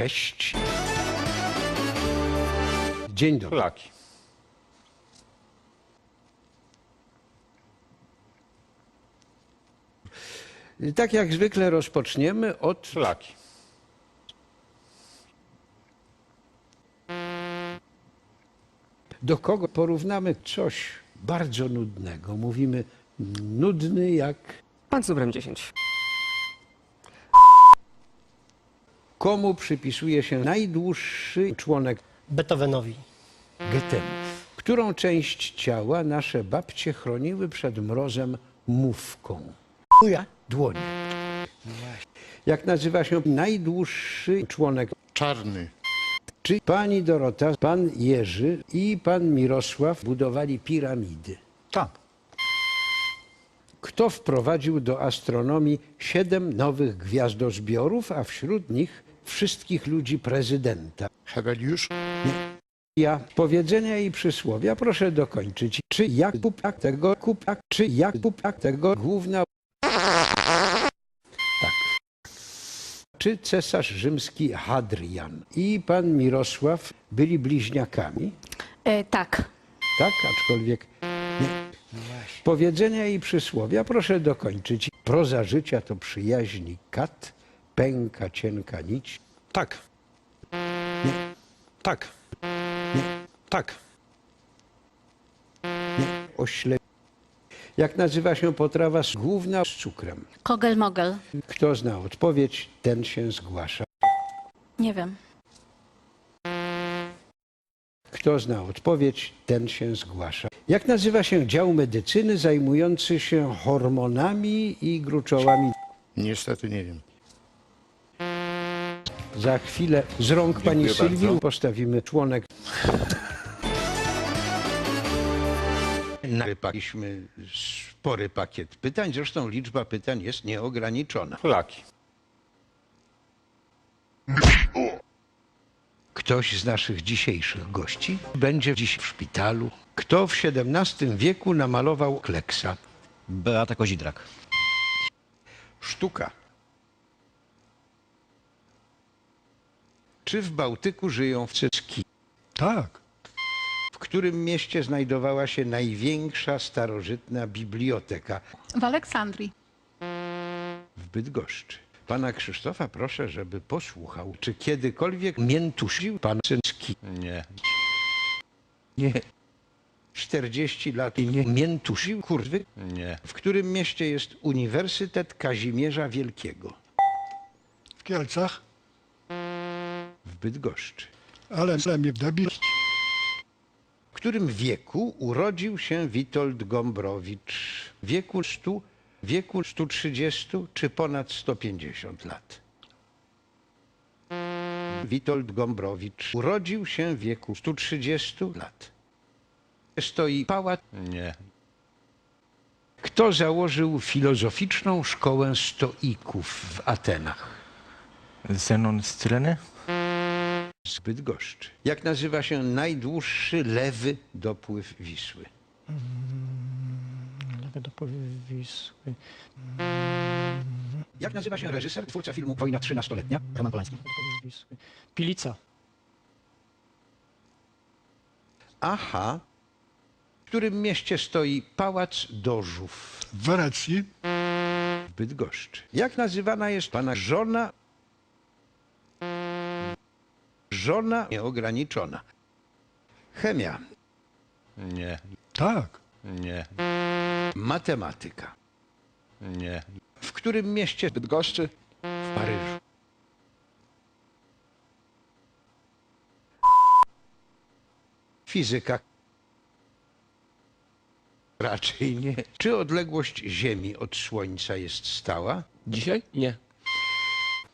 Cześć. Dzień dobry. Szlaki. Tak jak zwykle rozpoczniemy od Szlaki. do kogo porównamy coś bardzo nudnego. Mówimy nudny jak Pan z numerem 10. komu przypisuje się najdłuższy członek Beethovenowi. Goethemu. Którą część ciała nasze babcie chroniły przed mrozem mówką? Uja. Dłonie. Jak nazywa się najdłuższy członek? Czarny. Czy pani Dorota, pan Jerzy i pan Mirosław budowali piramidy? Tak. Kto wprowadził do astronomii siedem nowych gwiazdozbiorów, a wśród nich wszystkich ludzi prezydenta? Heweliusz. Ja powiedzenia i przysłowia proszę dokończyć. Czy Jakub tak tego kupa, czy Jakub tak tego główna. Tak. Czy cesarz rzymski Hadrian i pan Mirosław byli bliźniakami? E, tak. Tak, aczkolwiek nie. Powiedzenia i przysłowia proszę dokończyć. Proza życia to przyjaźni kat, pęka cienka nić. Tak. Tak. Tak. ośle. Jak nazywa się potrawa z- główna z cukrem? Kogel mogel. Kto zna odpowiedź, ten się zgłasza. Nie wiem. Kto zna odpowiedź, ten się zgłasza. Jak nazywa się dział medycyny zajmujący się hormonami i gruczołami? Niestety nie wiem. Za chwilę z rąk pani Dziękuję Sylwii bardzo. postawimy członek. Narypaliśmy spory pakiet pytań, zresztą liczba pytań jest nieograniczona. Szlaki. Ktoś z naszych dzisiejszych gości będzie dziś w szpitalu. Kto w XVII wieku namalował kleksa? Beata Kozidrak. Sztuka. Czy w Bałtyku żyją cycki? Tak. W którym mieście znajdowała się największa starożytna biblioteka? W Aleksandrii. W Bydgoszczy. Pana Krzysztofa proszę, żeby posłuchał, czy kiedykolwiek miętusił pan Cycki? Nie. Nie. 40 lat i nie miętusił kurwy? Nie. W którym mieście jest Uniwersytet Kazimierza Wielkiego? w Kielcach, Bydgoszczy. ale mnie w debil. W którym wieku urodził się Witold Gombrowicz? W wieku 100, wieku 130 czy ponad 150 lat? Witold Gombrowicz urodził się w wieku 130 lat. Stoi pałac. Nie. Kto założył filozoficzną szkołę stoików w Atenach? Zenon z Cyreny? Z Bydgoszczy. Jak nazywa się najdłuższy lewy dopływ Wisły? Lewy dopływ Wisły. Jak nazywa się reżyser, twórca filmu Wojna 13-letnia? Roman Polański. Wisły. Pilica. Aha. W którym mieście stoi Pałac Dożów W Wenecji, w Bydgoszczy? Jak nazywana jest pana żona? Żona nieograniczona. Chemia, Nie. tak, Nie. matematyka. Nie. W którym mieście? Bydgoszczy? W Paryżu. Fizyka. Raczej nie. Czy odległość Ziemi od Słońca jest stała? Dzisiaj? Nie.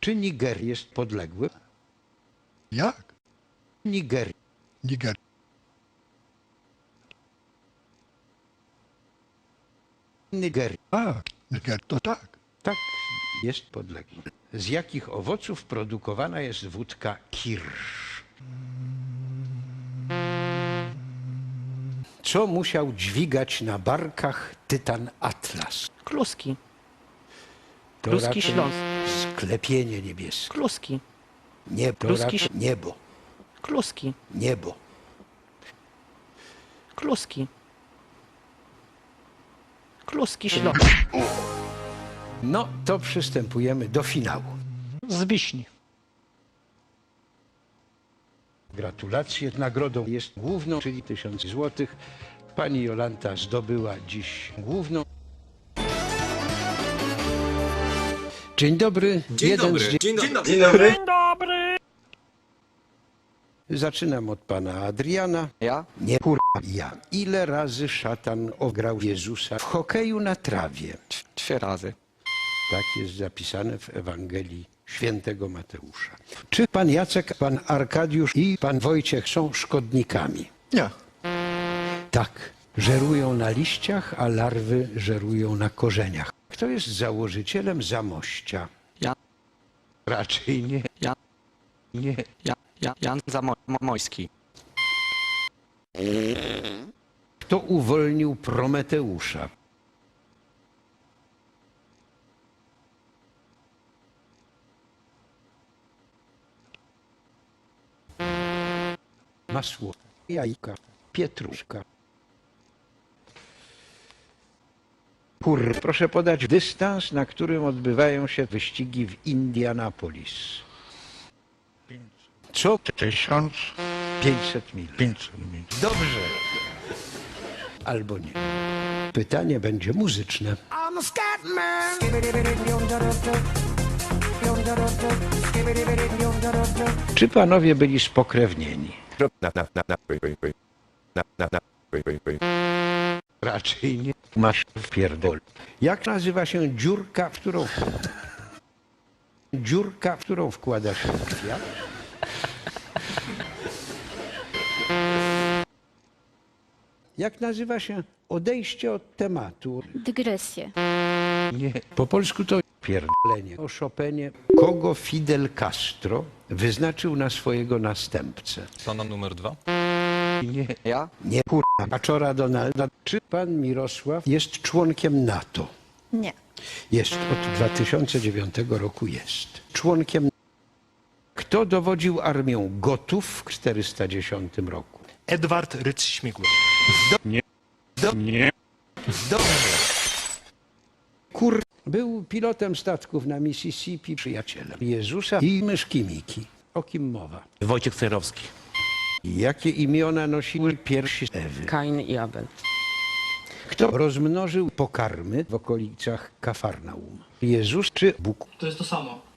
Czy Niger jest podległy? Jak? Niger. Niger. Niger. Tak, Niger to tak. Tak, jest podległy. Z jakich owoców produkowana jest wódka kirsz? Co musiał dźwigać na barkach tytan Atlas? Kluski. To Kluski raczej Śląsk. Sklepienie niebieskie. Kluski. Niebo. Kluski. Niebo. Kluski. Niebo. Kluski. Kluski ślop. No, to przystępujemy do finału. Z wiśni. Gratulacje. Nagrodą jest główną, czyli 1000 złotych. Pani Jolanta zdobyła dziś główną. Dzień dobry. Dzień Jeden dobry. z dzie- Dzień dobry. Zaczynam od pana Adriana. Ja? Nie kurwa ja. Ile razy szatan ograł Jezusa w hokeju na trawie? Trzy razy. Tak jest zapisane w Ewangelii świętego Mateusza. Czy pan Jacek, pan Arkadiusz i pan Wojciech są szkodnikami? Nie. Tak. Żerują na liściach, a larwy żerują na korzeniach. Kto jest założycielem Zamościa? Ja. Raczej nie. Ja. Nie. Ja, ja, Jan Zamojski. Kto uwolnił Prometeusza? Masło, jajka, pietruszka. Kur, proszę podać dystans, na którym odbywają się wyścigi w Indianapolis. Co? 1500 500 mil. mil. Dobrze. Albo nie. Pytanie będzie muzyczne. Czy panowie byli spokrewnieni? Raczej nie. Masz w pierdol. Jak nazywa się dziurka, w którą... Dziurka, w którą wkłada się kwiat? Jak nazywa się odejście od tematu? Dygresje. Nie. Po polsku to pierdolenie. O Chopinie. Kogo Fidel Castro wyznaczył na swojego następcę? Pana numer dwa. Nie. Ja? Nie kurwa. Kaczora Donalda. Czy pan Mirosław jest członkiem NATO? Nie. Jest. Od 2009 roku jest. Członkiem Kto dowodził armią Gotów w 410 roku? Edward Ryc-Śmigły. Nie. Nie. Dobrze. Kur... Był pilotem statków na Mississippi, przyjacielem Jezusa i myszki Miki. O kim mowa? Wojciech Cerowski. Jakie imiona nosiły piersi Ewy? Kain i Abel. Kto rozmnożył pokarmy w okolicach Kafarnaum? Jezus czy Bóg? To jest to samo.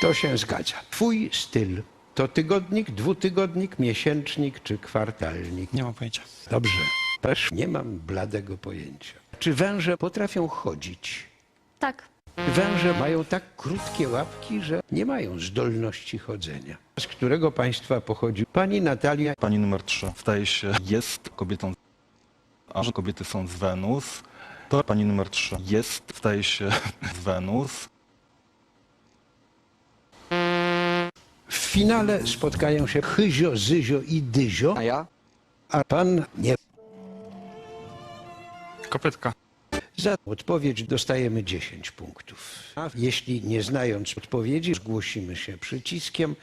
To się zgadza. Twój styl to tygodnik, dwutygodnik, miesięcznik czy kwartalnik? Nie mam pojęcia. Dobrze. Też nie mam bladego pojęcia. Czy węże potrafią chodzić? Tak. Węże mają tak krótkie łapki, że nie mają zdolności chodzenia. Z którego państwa pochodzi pani Natalia? Pani numer 3 staje się jest kobietą, a że kobiety są z Wenus, to pani numer 3 jest staje się z Wenus. Finale spotkają się Chyzio, Zyzio i Dyzio, A ja? a pan nie. Kopytka. Za odpowiedź dostajemy 10 punktów. A jeśli nie znając odpowiedzi zgłosimy się przyciskiem,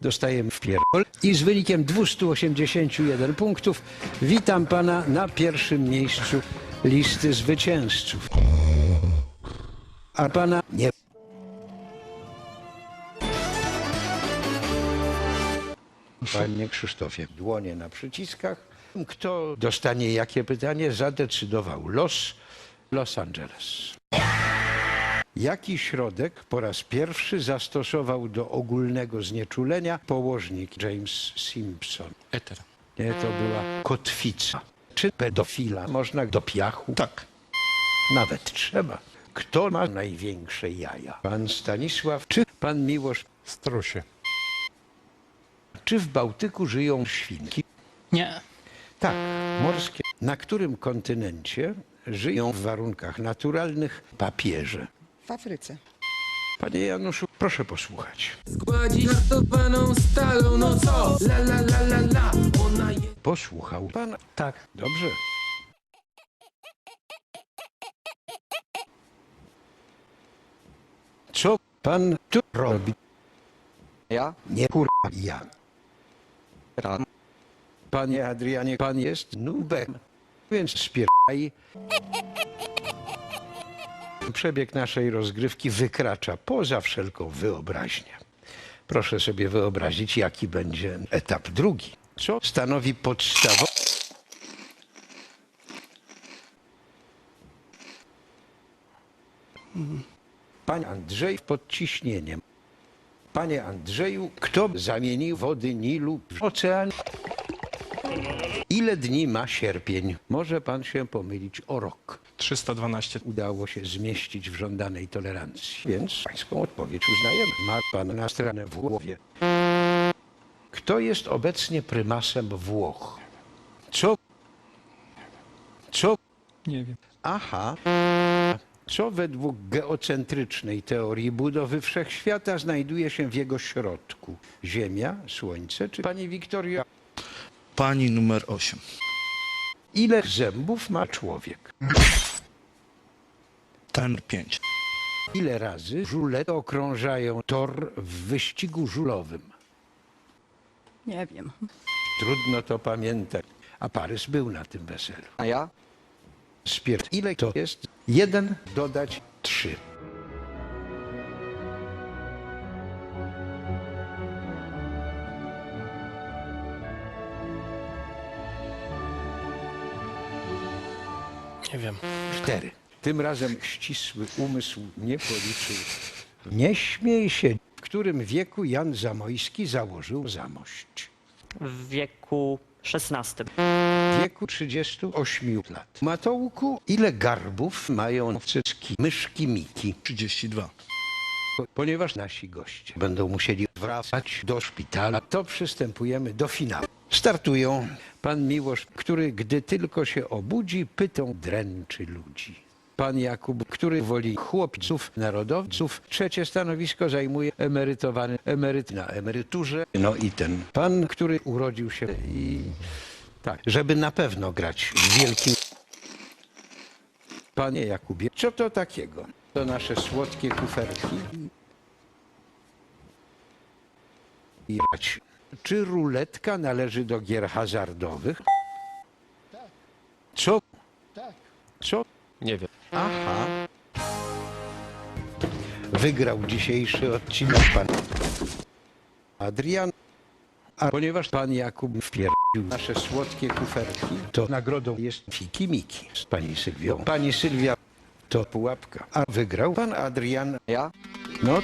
dostajemy w pierdol. I z wynikiem 281 punktów witam pana na pierwszym miejscu listy zwycięzców. A pana nie. Panie Krzysztofie, dłonie na przyciskach. Kto dostanie jakie pytanie, zadecydował los Los Angeles. Jaki środek po raz pierwszy zastosował do ogólnego znieczulenia położnik James Simpson? Eter. Nie, to była kotwica. Czy pedofila można do piachu? Tak. Nawet trzeba. Kto ma największe jaja? Pan Stanisław czy pan Miłosz? Strusie. Czy w Bałtyku żyją świnki? Nie. Tak, morskie. Na którym kontynencie żyją w warunkach naturalnych papieże? W Afryce. Panie Januszu, proszę posłuchać. Gładzi hartowaną stalą, no co? La la la la la, ona jest... Posłuchał pan? Tak. Dobrze. Co pan tu robi? Ja? Nie kurwa ja. Raz. Panie Adrianie, pan jest nubem, więc spieraj. Przebieg naszej rozgrywki wykracza poza wszelką wyobraźnię. Proszę sobie wyobrazić, jaki będzie etap drugi, co stanowi podstawę. Panie Andrzej pod ciśnieniem. Panie Andrzeju, kto zamienił wody Nilu w ocean? Ile dni ma sierpień? Może pan się pomylić o rok. 312. Udało się zmieścić w żądanej tolerancji, więc pańską odpowiedź uznajemy. Ma pan na stronę w głowie. Kto jest obecnie prymasem Włoch? Co? Co? Nie wiem. Aha. Co według geocentrycznej teorii budowy wszechświata znajduje się w jego środku? Ziemia, Słońce czy pani Wiktoria? Pani numer 8. Ile zębów ma człowiek? Ten 5. Ile razy żule okrążają tor w wyścigu żulowym? Nie wiem. Trudno to pamiętać. A Parys był na tym weselu. A ja? Ile to jest? Jeden dodać trzy. Nie wiem. Cztery. Tym razem ścisły umysł nie policzył. Nie śmiej się. W którym wieku Jan Zamojski założył zamość? W wieku XVI. W wieku 38 lat. Matołku, ile garbów mają cycki, myszki, miki? 32. Po- Ponieważ nasi goście będą musieli wracać do szpitala, to przystępujemy do finału. Startują pan Miłosz, który gdy tylko się obudzi, pytą dręczy ludzi. Pan Jakub, który woli chłopców, narodowców. Trzecie stanowisko zajmuje emerytowany emeryt na emeryturze. No i ten pan, który urodził się i tak, żeby na pewno grać w wielkim Panie Jakubie, co to takiego? To nasze słodkie kuferki. I grać. Czy ruletka należy do gier hazardowych? Co? Co? Nie wiem. Aha. Wygrał dzisiejszy odcinek pan Adrian. A ponieważ pan Jakub wpierdził nasze słodkie kuferki, to nagrodą jest fiki miki z pani Sylwią. Pani Sylwia to pułapka, a wygrał pan Adrian. Ja? No,